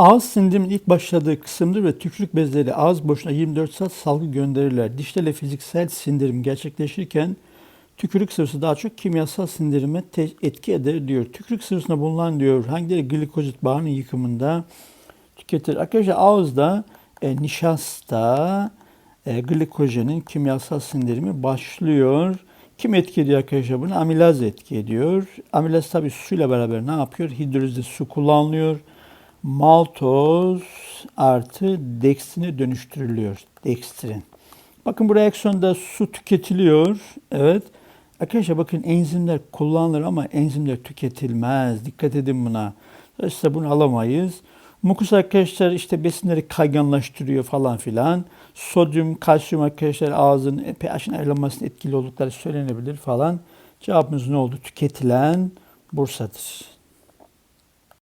Ağız sindirimin ilk başladığı kısımdır ve tükürük bezleri ağız boşluğuna 24 saat salgı gönderirler. Dişlerle fiziksel sindirim gerçekleşirken tükürük sıvısı daha çok kimyasal sindirime etki eder diyor. Tükürük sıvısında bulunan diyor hangileri glikozit bağının yıkımında tüketilir. Arkadaşlar ağızda e, nişasta, e, glikojenin kimyasal sindirimi başlıyor. Kim etki ediyor arkadaşlar bunu? Amilaz etki ediyor. Amilaz tabii suyla beraber ne yapıyor? Hidrolizde su kullanılıyor. Maltoz artı dekstrine dönüştürülüyor. Dekstrin. Bakın bu reaksiyonda su tüketiliyor. Evet. Arkadaşlar bakın enzimler kullanılır ama enzimler tüketilmez. Dikkat edin buna. Dolayısıyla bunu alamayız. Mukus arkadaşlar işte besinleri kayganlaştırıyor falan filan. Sodyum, kalsiyum arkadaşlar ağzın e, pH'in ayarlanmasına etkili oldukları söylenebilir falan. Cevabımız ne oldu? Tüketilen Bursa'dır.